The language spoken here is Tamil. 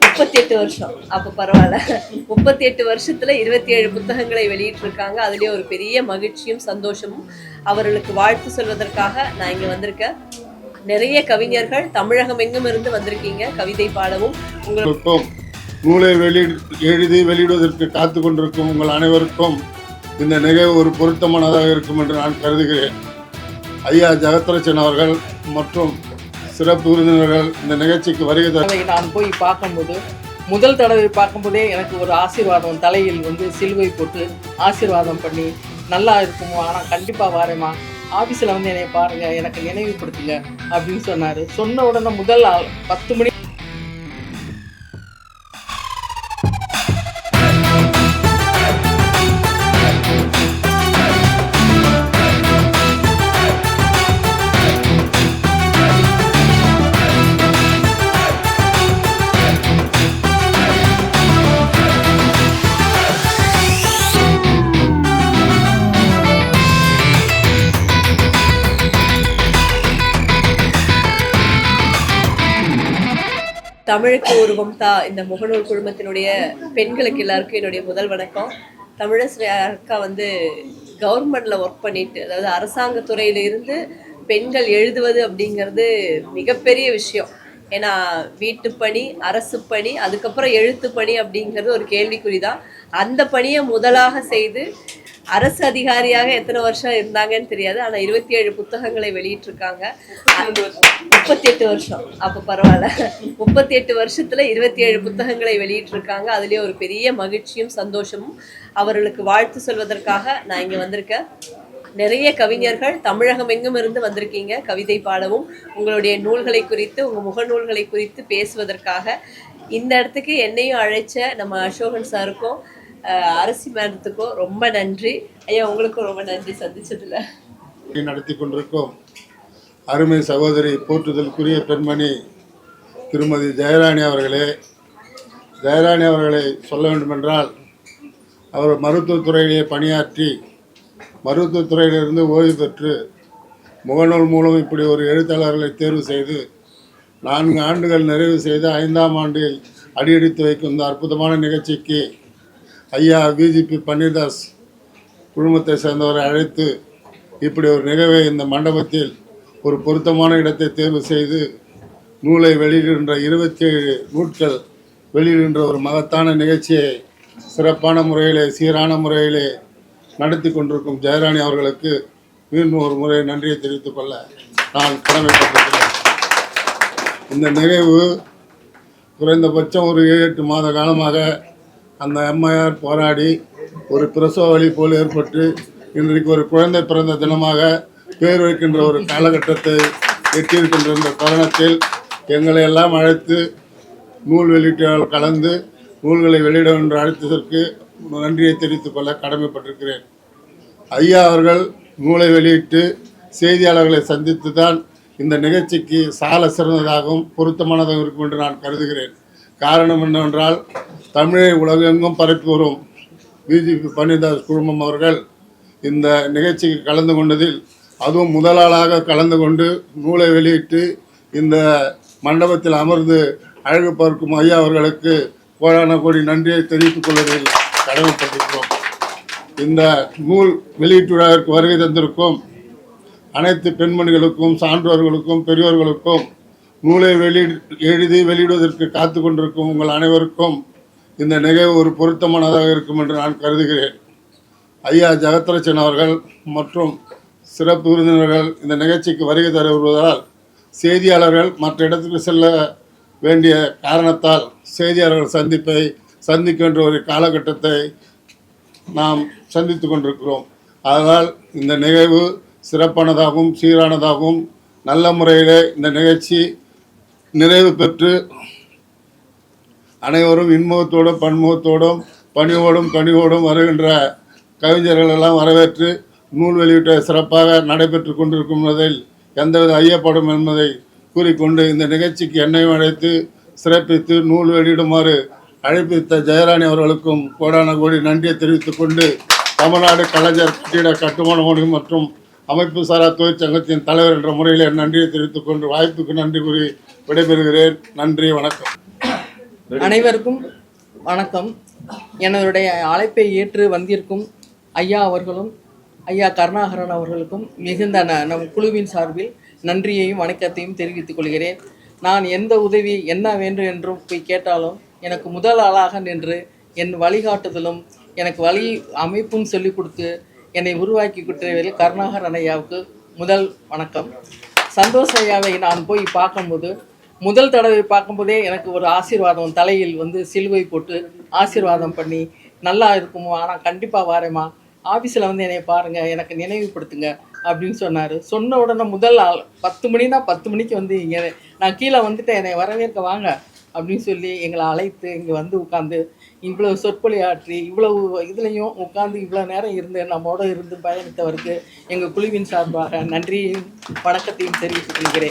முப்பத்தி எட்டு வருஷம். அப்ப பரவாயில்ல. முப்பத்தி எட்டு வருஷத்துல இருபத்தி ஏழு புத்தகங்களை வெளியிட்டிருக்காங்க. அதுலயே ஒரு பெரிய மகிழ்ச்சியும் சந்தோஷமும் அவர்களுக்கு வாழ்த்து சொல்வதற்காக நான் இங்க வந்திருக்கேன். நிறைய கவிஞர்கள் தமிழகம் எங்கும் இருந்து வந்திருக்கீங்க. கவிதை பாடவும் உங்களுக்கும் நூலை வெளி எழுதி வெளியிடுவதற்கு காத்து கொண்டிருக்கும் உங்கள் அனைவருக்கும் இந்த நிகழ்வு ஒரு பொருத்தமானதாக இருக்கும் என்று நான் கருதுகிறேன். ஐயா ஜெகத்ரட்சன் அவர்கள் மற்றும் சிறப்பு விருந்தினர்கள் இந்த நிகழ்ச்சிக்கு வருகை நான் போய் பார்க்கும்போது முதல் தடவை பார்க்கும்போதே எனக்கு ஒரு ஆசீர்வாதம் தலையில் வந்து சிலுவை போட்டு ஆசீர்வாதம் பண்ணி நல்லா இருக்குமா ஆனால் கண்டிப்பாக வாரேம்மா. ஆஃபீஸில் வந்து என்னை பாருங்கள் எனக்கு நினைவுபடுத்துங்க அப்படின்னு சொன்னார். சொன்ன உடனே முதல் ஆள் பத்து மணி தமிழுக்கு உருவம் தா இந்த முகநூல் குழுமத்தினுடைய பெண்களுக்கு எல்லாருக்கும் என்னுடைய முதல் வணக்கம். தமிழஸ்ரீ அக்கா வந்து கவர்மெண்டில் ஒர்க் பண்ணிட்டு அதாவது அரசாங்க துறையில இருந்து பெண்கள் எழுதுவது அப்படிங்கிறது மிகப்பெரிய விஷயம். ஏன்னா வீட்டு பணி அரசு பணி அதுக்கப்புறம் எழுத்து பணி அப்படிங்கிறது ஒரு கேள்விக்குறி தான் அந்த பணியை முதலாக செய்து அரசு அதிகாரியாக எத்தனை வருஷம் இருந்தாங்கன்னு தெரியாது. ஆனா இருபத்தி ஏழு புத்தகங்களை வெளியிட்டிருக்காங்க. முப்பத்தி எட்டு வருஷம். அப்ப பரவாயில்ல. முப்பத்தி எட்டு வருஷத்துல இருபத்தி ஏழு புத்தகங்களை வெளியிட்டிருக்காங்க. அதுலயே ஒரு பெரிய மகிழ்ச்சியும் சந்தோஷமும் அவர்களுக்கு வாழ்த்து சொல்வதற்காக நான் இங்க வந்திருக்கேன். நிறைய கவிஞர்கள் தமிழகம் எங்கும் இருந்து வந்திருக்கீங்க. கவிதை பாடவும் உங்களுடைய நூல்களை குறித்து உங்க முகநூல்களை குறித்து பேசுவதற்காக. இந்த இடத்துக்கு என்னையும் அழைச்ச நம்ம அசோகன் சாருக்கும் அரசி மேடத்துக்கும் ரொம்ப நன்றி. ஐயா உங்களுக்கும் ரொம்ப நன்றி சந்திச்சதுல. நடத்தி கொண்டிருக்கும் அருமை சகோதரி போற்றுதலுக்குரிய பெண்மணி திருமதி ஜெயராணி அவர்களே ஜெயராணி அவர்களை சொல்ல வேண்டுமென்றால் அவர் மருத்துவத்துறையிலே பணியாற்றி மருத்துவத்துறையிலிருந்து ஓய்வு பெற்று முகநூல் மூலம் இப்படி ஒரு எழுத்தாளர்களை தேர்வு செய்து நான்கு ஆண்டுகள் நிறைவு செய்து ஐந்தாம் ஆண்டில் அடியெடுத்து வைக்கும் இந்த அற்புதமான நிகழ்ச்சிக்கு ஐயா பிஜிபி பன்னீர்தாஸ் குழுமத்தை சேர்ந்தவரை அழைத்து இப்படி ஒரு நிகழ்வை இந்த மண்டபத்தில் ஒரு பொருத்தமான இடத்தை தேர்வு செய்து நூலை வெளியிடுகின்ற இருபத்தி ஏழு நூட்கள் வெளியிடுகின்ற ஒரு மகத்தான நிகழ்ச்சியை சிறப்பான முறையிலே சீரான முறையிலே நடத்தி கொண்டிருக்கும் ஜெயராணி அவர்களுக்கு மீண்டும் ஒரு முறை நன்றியை தெரிவித்துக் கொள்ள நான் கடமைப்பட்டிருக்கிறேன். இந்த நிகழ்வு குறைந்தபட்சம் ஒரு ஏழு எட்டு மாத காலமாக அந்த அம்மையார் போராடி ஒரு பிரசவ வழி போல் ஏற்பட்டு இன்றைக்கு ஒரு குழந்தை பிறந்த தினமாக பேர் வைக்கின்ற ஒரு காலகட்டத்தை எட்டியிருக்கின்ற இந்த தருணத்தில் எங்களை எல்லாம் அழைத்து நூல் வெளியீட்டாளர் கலந்து நூல்களை வெளியிட என்று அழைத்ததற்கு நன்றியை தெரிவித்துக் கொள்ள கடமைப்பட்டிருக்கிறேன். ஐயா அவர்கள் நூலை வெளியிட்டு செய்தியாளர்களை சந்தித்து தான் இந்த நிகழ்ச்சிக்கு சால சிறந்ததாகவும் பொருத்தமானதாகவும் இருக்கும் என்று நான் கருதுகிறேன். காரணம் என்னவென்றால் தமிழை உலகெங்கும் பரப்பி வரும் பிஜேபி பன்னீர்தாஸ் குழுமம் அவர்கள் இந்த நிகழ்ச்சிக்கு கலந்து கொண்டதில் அதுவும் முதலாளாக கலந்து கொண்டு நூலை வெளியிட்டு இந்த மண்டபத்தில் அமர்ந்து அழகு பார்க்கும் ஐயா அவர்களுக்கு கோடான கோடி நன்றியை தெரிவித்துக் கொள்வதில் கடமைப்பட்டிருக்கிறோம். இந்த நூல் வெளியீட்டு விழாவிற்கு வருகை தந்திருக்கும் அனைத்து பெண்மணிகளுக்கும் சான்றோர்களுக்கும் பெரியோர்களுக்கும் நூலை வெளி எழுதி வெளியிடுவதற்கு காத்து கொண்டிருக்கும் உங்கள் அனைவருக்கும் இந்த நிகழ்வு ஒரு பொருத்தமானதாக இருக்கும் என்று நான் கருதுகிறேன். ஐயா ஜெகத்ரட்சன் அவர்கள் மற்றும் சிறப்பு விருந்தினர்கள் இந்த நிகழ்ச்சிக்கு வருகை தர வருவதால் செய்தியாளர்கள் மற்ற இடத்துக்கு செல்ல வேண்டிய காரணத்தால் செய்தியாளர்கள் சந்திப்பை சந்திக்கின்ற ஒரு காலகட்டத்தை நாம் சந்தித்து கொண்டிருக்கிறோம். அதனால் இந்த நிகழ்வு சிறப்பானதாகவும் சீரானதாகவும் நல்ல முறையிலே இந்த நிகழ்ச்சி நிறைவு பெற்று அனைவரும் இன்முகத்தோடும் பன்முகத்தோடும் பணிவோடும் கனிவோடும் வருகின்ற கவிஞர்கள் எல்லாம் வரவேற்று நூல் வெளியீட்டை சிறப்பாக நடைபெற்று கொண்டிருக்கும் என்பதில் எந்தவித ஐயப்படும் என்பதை கூறிக்கொண்டு இந்த நிகழ்ச்சிக்கு என்னையும் அழைத்து சிறப்பித்து நூல் வெளியிடுமாறு அழைப்பித்த ஜெயராணி அவர்களுக்கும் கோடான கோடி நன்றியை தெரிவித்துக் கொண்டு தமிழ்நாடு கலைஞர் கட்டிட கட்டுமான மொழி மற்றும் அமைப்பு சாரா தொழிற்சங்கத்தின் தலைவர் என்ற முறையில் நன்றியை தெரிவித்துக் கொண்டு வாய்ப்புக்கு நன்றி கூறி விடைபெறுகிறேன். நன்றி வணக்கம். அனைவருக்கும் வணக்கம். என்னுடைய அழைப்பை ஏற்று வந்திருக்கும் ஐயா அவர்களும் ஐயா கருணாகரன் அவர்களுக்கும் மிகுந்த ந- நம் குழுவின் சார்பில் நன்றியையும் வணக்கத்தையும் தெரிவித்துக் கொள்கிறேன். நான் எந்த உதவி என்ன வேண்டும் என்றும் போய் கேட்டாலும் எனக்கு முதல் ஆளாக நின்று என் வழிகாட்டுதலும் எனக்கு வழி அமைப்பும் சொல்லிக் கொடுத்து என்னை உருவாக்கி கொடுத்தவர்கள் கருணாகரன் ஐயாவுக்கு முதல் வணக்கம். சந்தோஷ் ஐயாவை நான் போய் பார்க்கும்போது முதல் தடவை பார்க்கும்போதே எனக்கு ஒரு ஆசீர்வாதம் தலையில் வந்து சிலுவை போட்டு ஆசீர்வாதம் பண்ணி நல்லா இருக்குமோ? ஆனால் கண்டிப்பாக வாரேம்மா. ஆஃபீஸில் வந்து என்னை பாருங்கள் எனக்கு நினைவுபடுத்துங்க அப்படின்னு சொன்னார். சொன்ன உடனே முதல் ஆள் பத்து மணினா பத்து மணிக்கு வந்து இங்கே நான் கீழே வந்துட்டு என்னை வரவேற்க வாங்க அப்படின்னு சொல்லி எங்களை அழைத்து இங்கே வந்து உட்காந்து இவ்வளோ சொற்பொழியாற்றி இவ்வளவு இதுலேயும் உட்காந்து இவ்வளோ நேரம் இருந்து நம்மோட இருந்து பயணித்தவருக்கு எங்கள் குழுவின் சார்பாக நன்றியையும் வணக்கத்தையும் தெரிவித்துக் கொள்கிறேன்.